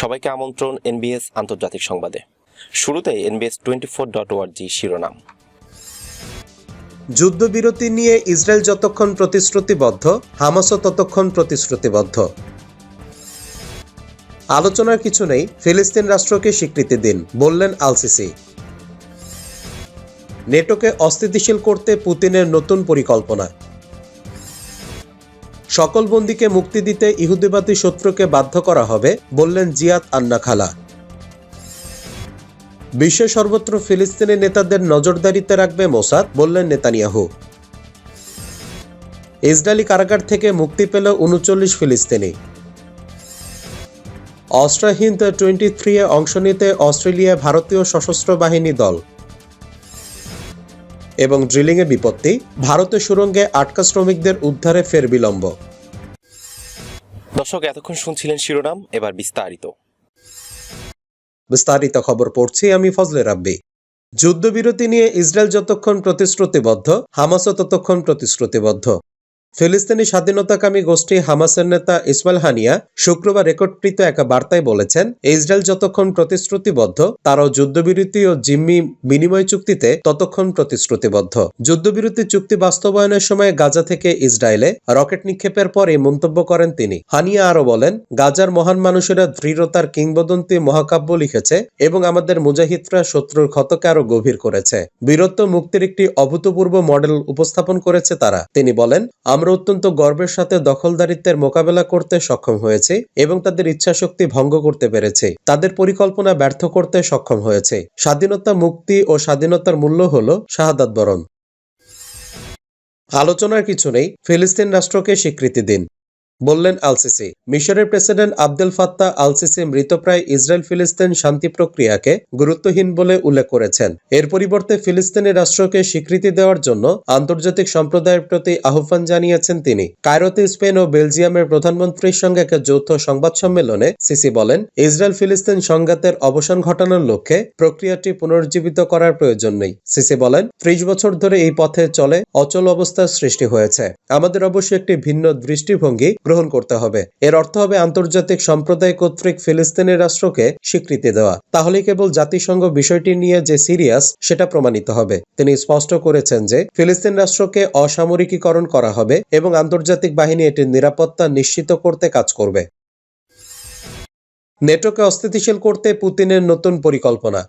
সবাইকে আমন্ত্রণ এনবিএস আন্তর্জাতিক সংবাদে। শুরুতে এনবিএস টোয়েন্টি ফোর ডট ওয়ার্জি শিরোনাম। যুদ্ধবিরতি নিয়ে ইসরায়েল যতক্ষণ প্রতিশ্রুতিবদ্ধ, হামাসও ততক্ষণ প্রতিশ্রুতিবদ্ধ। আলোচনার কিছু নেই, ফিলিস্তিন রাষ্ট্রকে স্বীকৃতি দিন, বললেন আলসিসি। নেটোকে অস্থিতিশীল করতে পুতিনের নতুন পরিকল্পনা। সকল বন্দীকে মুক্তি দিতে ইহুদিবাদী শত্রুকে বাধ্য করা হবে, বললেন জিয়াদ আন্না খালা বিশ্বের সর্বত্র ফিলিস্তিনি নেতাদের নজরদারিতে রাখবে মোসাদ, বললেন নেতানিয়াহু। ইসরায়েলি কারাগার থেকে মুক্তি পেল উনচল্লিশ ফিলিস্তিনি। অস্ট্রাহিন্দ টোয়েন্টি থ্রি এ অংশ নিতে অস্ট্রেলিয়ায় ভারতীয় সশস্ত্র বাহিনী দল এবং ড্রিলিংয়ে বিপত্তি ভারতের সুরঙ্গে আটকা শ্রমিকদের উদ্ধারে ফের বিলম্ব। দর্শক এতক্ষণ শুনছিলেন শিরোনাম এবার বিস্তারিত। বিস্তারিত খবর পড়ছি আমি ফজলে রাব্বি। যুদ্ধবিরতি নিয়ে ইসরায়েল যতক্ষণ প্রতিশ্রুতিবদ্ধ হামাসও ততক্ষণ প্রতিশ্রুতিবদ্ধ। ফিলিস্তিনি স্বাধীনতাকামী গোষ্ঠী হামাসের নেতা ইসমাইল হানিয়া শুক্রবার রেকর্ডকৃত এক বার্তায় বলেছেন, ইসরায়েল যতক্ষণ প্রতিশ্রুতিবদ্ধ, তারাও যুদ্ধবিরতি ও জিম্মি বিনিময় চুক্তিতে ততক্ষণ প্রতিশ্রুতিবদ্ধ। যুদ্ধবিরতি চুক্তি বাস্তবায়নের সময় গাজা থেকে ইসরায়েলে রকেট নিক্ষেপের পরে মন্তব্য করেন তিনি। হানিয়া আরও বলেন, গাজার মহান মানুষেরা দৃঢ়তার কিংবদন্তি মহাকাব্য লিখেছে এবং আমাদের মুজাহিদরা শত্রুর ক্ষতকে আরও গভীর করেছে। বীরত্ব মুক্তির একটি অভূতপূর্ব মডেল উপস্থাপন করেছে তারা। তিনি বলেন, আমরা অত্যন্ত গর্বের সাথে দখলদারিত্বের মোকাবেলা করতে সক্ষম হয়েছে এবং তাদের ইচ্ছাশক্তি ভঙ্গ করতে পেরেছে। তাদের পরিকল্পনা ব্যর্থ করতে সক্ষম হয়েছে। স্বাধীনতা মুক্তি ও স্বাধীনতার মূল্য হল শাহাদাত বরণ। আলোচনার কিছু নেই। ফিলিস্তিন রাষ্ট্রকে স্বীকৃতি দিন। বললেন আলসিসি। মিশরের president Abdul Fattah Al Sisi মৃতপ্রায় Israel ফিলিস্তিন শান্তি প্রক্রিয়াকে গুরুত্বহীন বলে উল্লেখ করেছেন। এর পরিবর্তে ফিলিস্তিনি রাষ্ট্রকে স্বীকৃতি দেওয়ার জন্য আন্তর্জাতিক সম্প্রদায়ের প্রতি আহ্বান জানিয়েছেন তিনি। কায়রোতে স্পেন ও বেলজিয়ামের প্রধানমন্ত্রীর সঙ্গে এক যৌথ সংবাদ সম্মেলনে সিসি বলেন ইসরায়েল ফিলিস্তিন সংঘাতের অবসান ঘটানোর লক্ষ্যে প্রক্রিয়াটি পুনর্জীবিত করার প্রয়োজন নেই। সিসি বলেন, ত্রিশ বছর ধরে এই পথে চলে অচল অবস্থার সৃষ্টি হয়েছে। আমাদের অবশ্যই একটি ভিন্ন দৃষ্টিভঙ্গি গ্রহণ করতে হবে। এর অর্থ হবে আন্তর্জাতিক সম্প্রদায় কর্তৃক ফিলিস্তিনি রাষ্ট্রকে স্বীকৃতি দেওয়া। তাহলে কেবল জাতিসংঘ বিষয়টি নিয়ে যে সিরিয়াস, সেটা প্রমাণিত হবে। তিনি স্পষ্ট করেছেন যে, ফিলিস্তিন রাষ্ট্রকে অসামরিকীকরণ করা হবে এবং আন্তর্জাতিক বাহিনী এটির নিরাপত্তা নিশ্চিত করতে কাজ করবে। নেটোকে অস্থিতিশীল করতে পুতিনের নতুন পরিকল্পনা।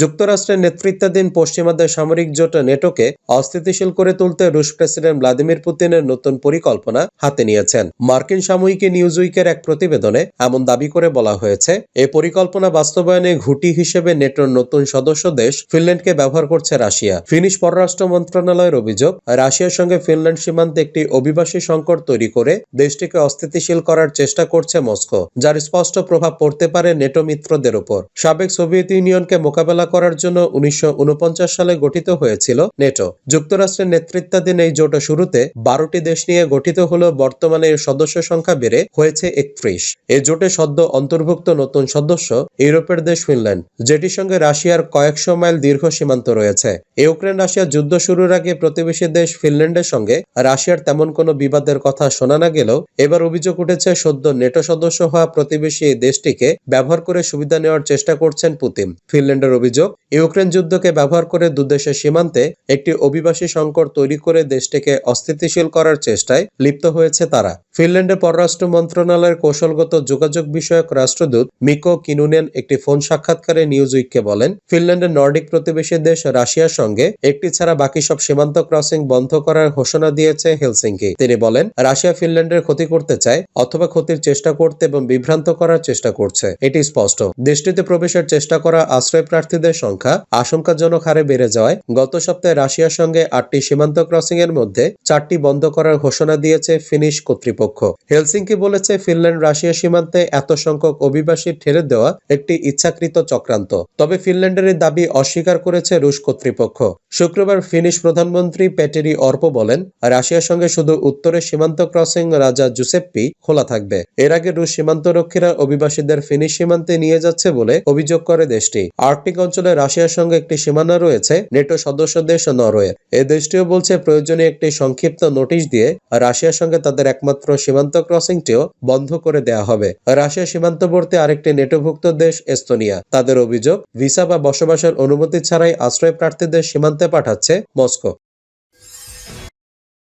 যুক্তরাষ্ট্রের নেতৃত্বাধীন পশ্চিমাদের সামরিক জোট নেটোকে অস্থিতিশীল করে তুলতে রুশ প্রেসিডেন্ট ভ্লাদিমির পুতিনের নতুন পরিকল্পনা হাতে নিয়েছেন। মার্কিন সাময়িকী নিউজ উইকের এক প্রতিবেদনে এমন দাবি করে বলা হয়েছে এই পরিকল্পনা বাস্তবায়নে ঘুঁটি হিসেবে নেটোর নতুন সদস্য দেশ ফিনল্যান্ডকে ব্যবহার করছে রাশিয়া। ফিনিশ পররাষ্ট্র মন্ত্রণালয়ের অভিযোগ, রাশিয়ার সঙ্গে ফিনল্যান্ড সীমান্তে একটি অভিবাসী সংকট তৈরি করে দেশটিকে অস্থিতিশীল করার চেষ্টা করছে মস্কো, যার স্পষ্ট প্রভাব পড়তে পারে নেটো মিত্রদের উপর। সাবেক সোভিয়েত ইউনিয়নকে মোকাবেলা করার জন্য উনিশশো উনপঞ্চাশ সালে গঠিত হয়েছিল নেটো। যুক্তরাষ্ট্রের নেতৃত্বাধীন এই জোট শুরুতে বারোটি দেশ নিয়ে গঠিত হলেও বর্তমানে সদস্য সংখ্যা বেড়ে হয়েছে একত্রিশ। এ জোটে সদ্য অন্তর্ভুক্ত নতুন সদস্য ইউরোপের দেশ ফিনল্যান্ড, যেটির সঙ্গে রাশিয়ার কয়েকশো মাইল দীর্ঘ সীমান্ত রয়েছে। ইউক্রেন রাশিয়া যুদ্ধ শুরুর আগে প্রতিবেশী দেশ ফিনল্যান্ডের সঙ্গে রাশিয়ার তেমন কোনো বিবাদের কথা শোনা না গেলেও এবার অভিযোগ উঠেছে সদ্য নেটো সদস্য হওয়া প্রতিবেশী এই দেশটিকে ব্যবহার করে সুবিধা নেওয়ার চেষ্টা করছেন পুতিন। ফিনল্যান্ডের অভিযোগ ইউক্রেন যুদ্ধকে ব্যবহার করে দুদেশের সীমান্তে একটি অভিবাসী সংকট তৈরি করে দেশটিকে অস্থিতিশীল করার চেষ্টায় লিপ্ত হয়েছে তারা। ফিনল্যান্ডের পররাষ্ট্র মন্ত্রণালয়ের কৌশলগত যোগাযোগ বিষয়ক রাষ্ট্রদূত মিকো কিনুনেন একটি ফোন সাক্ষাৎকারে নিউজ উইককে বলেন, ফিনল্যান্ডের নর্ডিক প্রতিবেশী দেশ রাশিয়ার সঙ্গে একটি ছাড়া বাকি সব সীমান্ত ক্রসিং বন্ধ করার ঘোষণা দিয়েছে হেলসিঙ্কি। তিনি বলেন, রাশিয়া ফিনল্যান্ডের ক্ষতি করতে চায় অথবা ক্ষতির চেষ্টা করতে এবং বিভ্রান্ত করার চেষ্টা করছে। এটি স্পষ্ট। দেশটিতে প্রবেশের চেষ্টা করা আশ্রয় প্রার্থীদের সংখ্যা আশঙ্কাজনক হারে বেড়ে যাওয়ায় গত সপ্তাহে রাশিয়ার সঙ্গে আটটি সীমান্ত ক্রসিং এর মধ্যে চারটি বন্ধ করার ঘোষণা দিয়েছে ফিনিশ কর্তৃপক্ষ। হেলসিঙ্কি বলেছে ফিনল্যান্ড রাশিয়া সীমান্তে এত সংখ্যক অভিবাসী ঠেলে দেওয়া একটি ইচ্ছাকৃত চক্রান্ত, তবে ফিনল্যান্ডের দাবি অস্বীকার করেছে রুশ কর্তৃপক্ষ। শুক্রবার ফিনিশ প্রধানমন্ত্রী পেটেরি অর্প বলেন, রাশিয়ার সঙ্গে শুধু উত্তরে সীমান্ত ক্রসিং রাজা জুসেপ্পি খোলা থাকবে। এর আগে রুশ সীমান্তরক্ষীরা অভিবাসীদের ফিনিশ সীমান্তে নিয়ে যাচ্ছে বলে অভিযোগ করে দেশটি। আর্কটিক অঞ্চলে রাশিয়ার সঙ্গে একটি সীমানা রয়েছে, নেটো সদস্য দেশ নরওয়ের এই দেশটিও বলছে প্রয়োজনীয় একটি সংক্ষিপ্ত নোটিশ দিয়ে রাশিয়ার সঙ্গে তাদের একমাত্র সীমান্ত ক্রসিংটিও বন্ধ করে দেওয়া হবে। রাশিয়া সীমান্তবর্তী আরেকটি নেটোভুক্ত দেশ এস্তোনিয়া। তাদের অভিযোগ, ভিসা বা বসবাসের অনুমতি ছাড়াই আশ্রয় প্রার্থীদের সীমান্তে পাঠাচ্ছে মস্কো।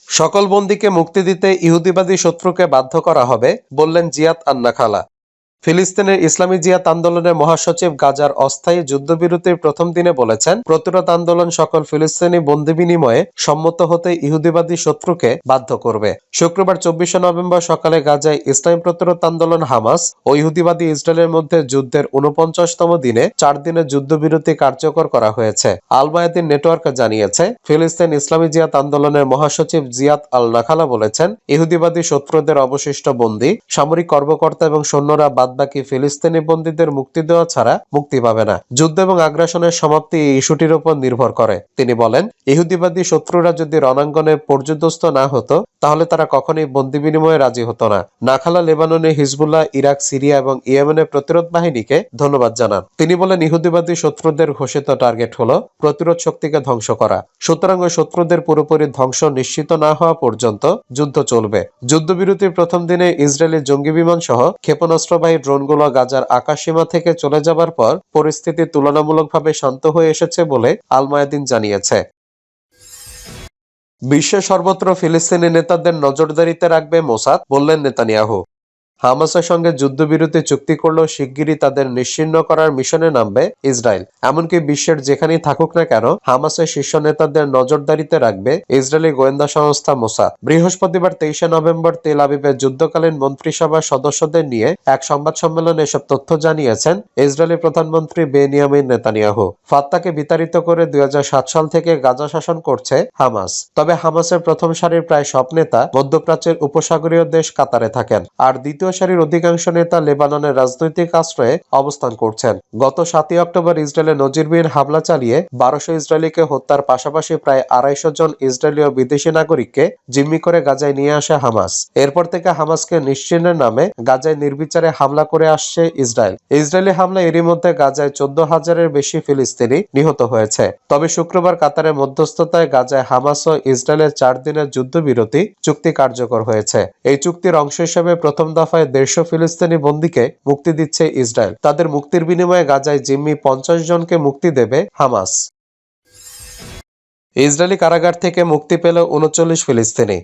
সকল বন্দীকে মুক্তি দিতে ইহুদিবাদী শত্রুকে বাধ্য করা হবে, বললেন জিয়াত আন্নাখালা। ফিলিস্তিনের ইসলামী জিয়াত আন্দোলনের মহাসচিব গাজার অস্থায়ী যুদ্ধবিরতির প্রথম দিনে বলেছেন, প্রতিরোধ আন্দোলন সকল ফিলিস্তিনি বন্দি বিনিময়ে সম্মত হতে ইহুদিবাদী শত্রুকে বাধ্য করবে। শুক্রবার চব্বিশে নভেম্বর সকালে গাজায় ইসলামী প্রতিরোধ আন্দোলন হামাস ও ইহুদিবাদী ইসরায়েলের মধ্যে যুদ্ধের উনপঞ্চাশতম দিনে চার দিনের যুদ্ধবিরতি কার্যকর করা হয়েছে। আল মায়াদিন নেটওয়ার্ক জানিয়েছে, ফিলিস্তিন ইসলামী জিয়াত আন্দোলনের মহাসচিব জিয়াত আল নাখালা বলেছেন, ইহুদিবাদী শত্রুদের অবশিষ্ট বন্দী, সামরিক কর্মকর্তা এবং সৈন্যরা বাদবাকি ফিলিস্তিনি বন্দীদের মুক্তি দেওয়া ছাড়া মুক্তি পাবে না। যুদ্ধ এবং আগ্রাসনের সমাপ্তি এই ইস্যুটির উপর নির্ভর করে। তিনি বলেন, ইহুদিবাদী শত্রুরা যদি রণাঙ্গনে পর্যদস্ত না হতো, তাহলে তারা কখনোই বন্দি বিনিময়ে রাজি হতো না। নাখালা, লেবাননে হিজবুল্লাহ, ইরাক, সিরিয়া এবং ইয়েমেনের প্রতিরোধ বাহিনীকে ধন্যবাদ জানান। তিনি বলেন, ইহুদিবাদী শত্রুদের ঘোষিত টার্গেট হলো প্রতিরোধ শক্তিকে ধ্বংস করা। সুতরাং ওই শত্রুদের পুরোপুরি ধ্বংস নিশ্চিত না হওয়া পর্যন্ত যুদ্ধ চলবে। যুদ্ধবিরতির প্রথম দিনে ইসরায়েলি জঙ্গি বিমান সহ ক্ষেপণাস্ত্রবাহী ড্রোনগুলো গাজার আকাশসীমা থেকে চলে যাবার পর পরিস্থিতি তুলনামূলকভাবে শান্ত হয়ে এসেছে বলে আলমায়াদিন জানিয়েছে। বিশ্বের সর্বত্র ফিলিস্তিনি নেতাদের নজরদারিতে রাখবে মোসাদ, বললেন নেতানিয়াহু। হামাসের সঙ্গে যুদ্ধবিরতি চুক্তি করলেও শিগগিরই তাদের নিশ্চিহ্ন করার মিশনে নামবে ইসরায়েল। এমনকি বিশ্বের যেখানেই থাকুক না কেন, হামাসের শীর্ষ নেতাদের নজরদারিতে রাখবে ইসরায়েলি গোয়েন্দা সংস্থা মোসাদ বৃহস্পতিবার তেইশে নভেম্বর তেল আবিবে যুদ্ধকালীন মন্ত্রিসভার সদস্যদের নিয়ে এক সংবাদ সম্মেলনে এসব তথ্য জানিয়েছেন ইসরায়েলি প্রধানমন্ত্রী বেনিয়ামিন নেতানিয়াহু। ফাত্তাকে বিতাড়িত করে দুই হাজার সাত সাল থেকে গাজা শাসন করছে হামাস। তবে হামাসের প্রথম সারির প্রায় সব নেতা মধ্যপ্রাচ্যের উপসাগরীয় দেশ কাতারে থাকেন। আর দ্বিতীয় সারির অধিকাংশ নেতা লেবাননের রাজনৈতিক আশ্রয়ে অবস্থান করছেন। গত সাতই অক্টোবর ইসরায়েলে নজিরবিহীন হামলা চালিয়ে বারোশো ইসরায়েলিকে হত্যার পাশাপাশি প্রায় আড়াইশো জন ইসরায়েলি ও বিদেশি নাগরিককে জিম্মি করে গাজায় নিয়ে আসে হামাস। এরপর থেকে হামাসকে নিশ্চিহ্নের নামে গাজায় নির্বিচারে হামলা করে আসছে ইসরায়েল। ইসরায়েলি হামলা এরই মধ্যে গাজায় চোদ্দ হাজারের বেশি ফিলিস্তিনি নিহত হয়েছে। তবে শুক্রবার কাতারের মধ্যস্থতায় গাজায় হামাস ও ইসরায়েলের চার দিনের যুদ্ধবিরতি চুক্তি কার্যকর হয়েছে। এই চুক্তির অংশ হিসেবে প্রথম দফায় দেড়শো ফিলিস্তিনি বন্দীকে মুক্তি দিচ্ছে ইসরায়েল। তাদের মুক্তির বিনিময়ে গাজায় জিম্মি পঞ্চাশ জনকে মুক্তি দেবে হামাস। ইসরায়েলি কারাগার থেকে মুক্তি পেল উনচল্লিশ ফিলিস্তিনি।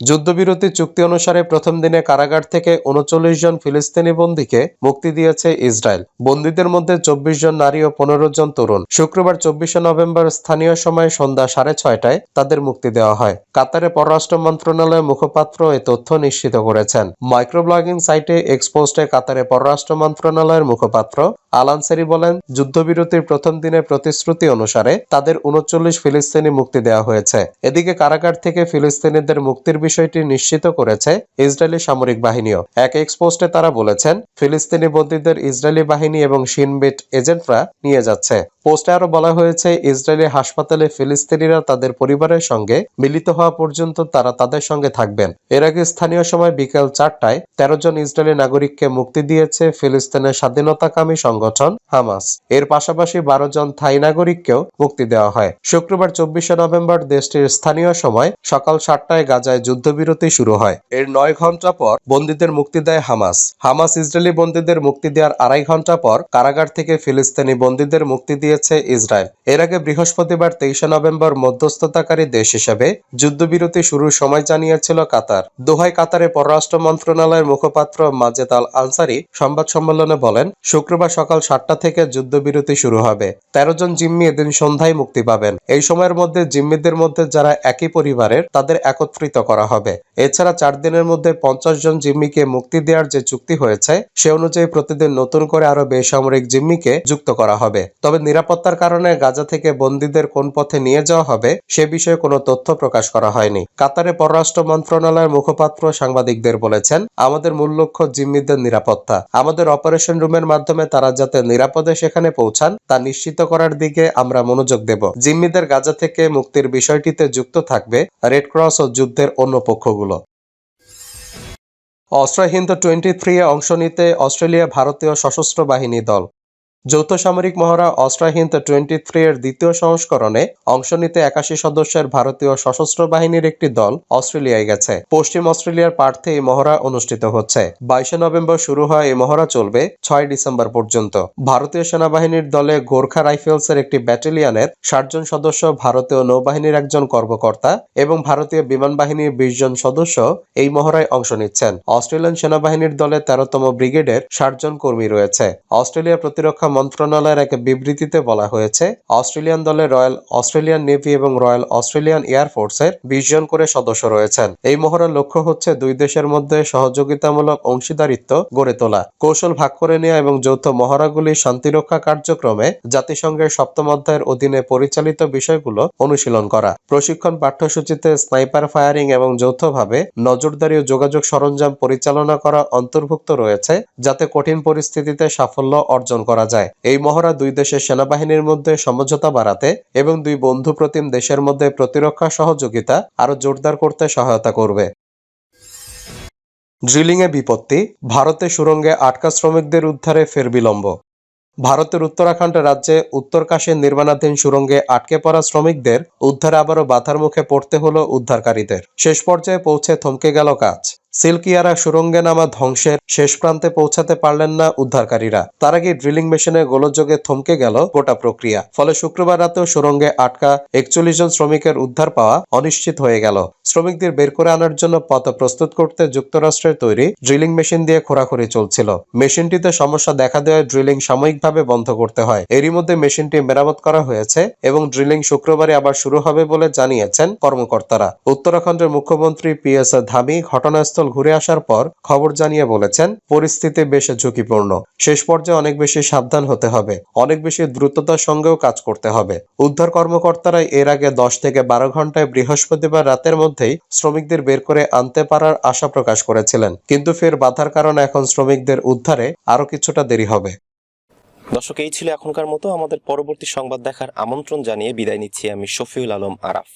যুদ্ধবিরতি চুক্তি অনুসারে প্রথম দিনে কারাগার থেকে উনচল্লিশ জন ফিলিস্তিনি বন্দীকে মুক্তি দিয়েছে ইসরায়েল। বন্দীদের মধ্যে চব্বিশ জন নারী ও পনেরো জন তরুণ। শুক্রবার চব্বিশে নভেম্বর স্থানীয় সময় সন্ধ্যা সাড়ে ছয়টায় তাদের মুক্তি দেওয়া হয়। কাতারে পররাষ্ট্র মন্ত্রণালয়ের মুখপাত্র এ তথ্য নিশ্চিত করেছেন। মাইক্রোব্লগিং সাইটে এক্সপোস্টে কাতারে পররাষ্ট্র মন্ত্রণালয়ের মুখপাত্র আলানসারি বলেন, যুদ্ধবিরতির প্রথম দিনের প্রতিশ্রুতি অনুসারে তাদের উনচল্লিশ ফিলিস্তিনি মুক্তি দেওয়া হয়েছে। এদিকে কারাগার থেকে ফিলিস্তিনিদের মুক্তির বিষয়টি নিশ্চিত করেছে ইসরায়েলি সামরিক বাহিনীও। এক এক্সপোস্টে তারা বলেছেন, ফিলিস্তিনি বন্দীদের ইসরায়েলি বাহিনী এবং শিনবেট এজেন্টরা নিয়ে যাচ্ছে। পোস্টে আরও বলা হয়েছে, ইসরায়েলি হাসপাতালে ফিলিস্তিনিরা তাদের পরিবারের সঙ্গে মিলিত হওয়া পর্যন্ত তারা তাদের সঙ্গে থাকবেন। এর আগে স্থানীয় সময় বিকেল চারটায় তেরো জন ইসরায়েলি নাগরিককে মুক্তি দিয়েছে ফিলিস্তিনের স্বাধীনতাকামী সংগঠন হামাস। এর পাশাপাশি বারো জন থাই নাগরিককেও মুক্তি দেওয়া হয়। শুক্রবার চব্বিশে নভেম্বর দেশটির স্থানীয় সময় সকাল সাতটায় গাজায় যুদ্ধবিরতি শুরু হয়। এর নয় ঘণ্টা পর বন্দীদের মুক্তি দেয় হামাস। হামাস ইসরায়েলি বন্দীদের মুক্তি দেওয়ার আড়াই ঘণ্টা পর কারাগার থেকে ফিলিস্তিনি বন্দীদের মুক্তি দিয়েছে ইসরায়েল। এর আগে বৃহস্পতিবার তেইশে নভেম্বর মধ্যস্থতাকারী দেশ হিসেবে যুদ্ধবিরতি শুরুর সময় জানিয়েছিল কাতার। দোহায় কাতারে পররাষ্ট্র মন্ত্রণালয়ের মুখপাত্র মাজেদ আল আনসারি সংবাদ সম্মেলনে বলেন, শুক্রবার সকাল সাতটা থেকে যুদ্ধবিরতি শুরু হবে। তেরো জন জিম্মি এদিন সন্ধ্যায় মুক্তি পাবেন। এই সময়ের মধ্যে জিম্মিদের মধ্যে যারা একই পরিবারের, তাদের একত্রিত করা হবে। এছাড়া চার দিনের মধ্যে পঞ্চাশ জন জিম্মিকে মুক্তি দেওয়ার যে চুক্তি হয়েছে, সে অনুযায়ী প্রতিদিন নতুন করে আরও বেসামরিক জিম্মিকে যুক্ত করা হবে। তবে নিরাপত্তার কারণে গাজা থেকে বন্দীদের কোন পথে নিয়ে যাওয়া হবে, সে বিষয়ে কোনো তথ্য প্রকাশ করা হয়নি। কাতারে পররাষ্ট্র মন্ত্রণালয়ের মুখপাত্র সাংবাদিকদের বলেছেন, আমাদের মূল লক্ষ্য জিম্মিদের নিরাপত্তা। আমাদের অপারেশন রুমের মাধ্যমে তারা যাতে নিরাপদে সেখানে পৌঁছান, তা নিশ্চিত করার দিকে আমরা মনোযোগ দেব। জিম্মিদের গাজা থেকে মুক্তির বিষয়টিতে যুক্ত থাকবে রেড ক্রস ও যুদ্ধের অন্য পক্ষগুলো। অস্ত্রহীন টোয়েন্টি থ্রি অংশ নিতে অস্ট্রেলিয়া ভারতীয় সশস্ত্র বাহিনী দল। যৌথ সামরিক মহড়া অস্ট্রাহিন্ত টোয়েন্টি থ্রি এর দ্বিতীয় সংস্করণে অংশ নিতে একাশি সদস্যের ভারতীয় সশস্ত্র বাহিনীর একটি দল অস্ট্রেলিয়ায় গেছে। পশ্চিম অস্ট্রেলিয়ার পার্থে এই মহড়া অনুষ্ঠিত হচ্ছে। বাইশে নভেম্বর শুরু হয় এই মহড়া চলবে ছয় ডিসেম্বর পর্যন্ত। ভারতীয় সেনাবাহিনীর দলে গোর্খা রাইফেলসের একটি ব্যাটালিয়নের ষাট জন সদস্য, ভারতীয় নৌবাহিনীর একজন কর্মকর্তা এবং ভারতীয় বিমান বাহিনীর বিশ জন সদস্য এই মহড়ায় অংশ নিচ্ছেন। অস্ট্রেলিয়ান সেনাবাহিনীর দলে তেরোতম ব্রিগেডের ষাট জন কর্মী রয়েছে। অস্ট্রেলিয়া প্রতিরক্ষা মন্ত্রণালয়ের এক বিবৃতিতে বলা হয়েছে, অস্ট্রেলিয়ান দলে রয়্যাল অস্ট্রেলিয়ান নেভি এবং রয়্যাল অস্ট্রেলিয়ান এয়ারফোর্সের বিশ জন করে সদস্য রয়েছেন। এই মহড়ার লক্ষ্য হচ্ছে দুই দেশের মধ্যে সহযোগিতামূলক অংশীদারিত্ব গড়ে তোলা। কৌশল ভাগ করে নেওয়া এবং যৌথ মহড়াগুলি শান্তিরক্ষা কার্যক্রমে জাতিসংঘের সপ্তম অধ্যায়ের অধীনে পরিচালিত বিষয়গুলো অনুশীলন করা। প্রশিক্ষণ পাঠ্যসূচিতে স্নাইপার ফায়ারিং এবং যৌথভাবে নজরদারি ও যোগাযোগ সরঞ্জাম পরিচালনা করা অন্তর্ভুক্ত রয়েছে, যাতে কঠিন পরিস্থিতিতে সাফল্য অর্জন করা যায়। এই মহড়া দুই দেশের সেনাবাহিনীর মধ্যে সমঝোতা বাড়াতে এবং দুই বন্ধু প্রতিম দেশের মধ্যে প্রতিরক্ষা সহযোগিতা আরও জোরদার করতে সহায়তা করবে। ড্রিলিংয়ে বিপত্তি, ভারতে সুরঙ্গে আটকা শ্রমিকদের উদ্ধারে ফের বিলম্ব। ভারতের উত্তরাখণ্ড রাজ্যে উত্তরকাশীর নির্মাণাধীন সুরঙ্গে আটকে পড়া শ্রমিকদের উদ্ধারে আবারও বাধার মুখে পড়তে হলো উদ্ধারকারীদের। শেষ পর্যায়ে পৌঁছে থমকে গেল কাজ। সিল্কিয়ারা সুরঙ্গে নামা ধ্বংসের শেষ প্রান্তে পৌঁছাতে পারলেন না উদ্ধারকারীরা। তার আগে ড্রিলিং মেশিনে গোলযোগে থমকে গেল গোটা প্রক্রিয়া। ফলে শুক্রবার রাতেও সুরঙ্গে আটকা একচল্লিশ জন শ্রমিকের উদ্ধার পাওয়া অনিশ্চিত হয়ে গেল। শ্রমিকদের বের করে আনার জন্য পথ প্রস্তুত করতে যুক্তরাষ্ট্রের তৈরি ড্রিলিং মেশিন দিয়ে খোরাখুরি চলছিল। মেশিনটিতে সমস্যা দেখা দেওয়ায় ড্রিলিং সাময়িকভাবে বন্ধ করতে হয়। এরই মধ্যে মেশিনটি মেরামত করা হয়েছে এবং ড্রিলিং শুক্রবারে আবার শুরু হবে বলে জানিয়েছেন কর্মকর্তারা। উত্তরাখণ্ডের মুখ্যমন্ত্রী পি এস ধামি ঘটনাস্থল ঘুরে আসার পর খবর জানিয়ে বলেছেন, পরিস্থিতি বেশ ঝুঁকিপূর্ণ। শেষ পর্যায়ে অনেক বেশি সাবধান হতে হবে। অনেক বেশি দ্রুততার সঙ্গেও কাজ করতে হবে। উদ্ধার কর্মকর্তারা এর আগে দশ থেকে বারো ঘন্টায় বৃহস্পতিবার রাতের মধ্যেই শ্রমিকদের বের করে আনতে পারার আশা প্রকাশ করেছিলেন। কিন্তু ফের বাধার কারণে এখন শ্রমিকদের উদ্ধারে আরও কিছুটা দেরি হবে। দর্শক, এই ছিল এখনকার মতো। আমাদের পরবর্তী সংবাদ দেখার আমন্ত্রণ জানিয়ে বিদায় নিচ্ছি আমি শফিউল আলম আরাফ।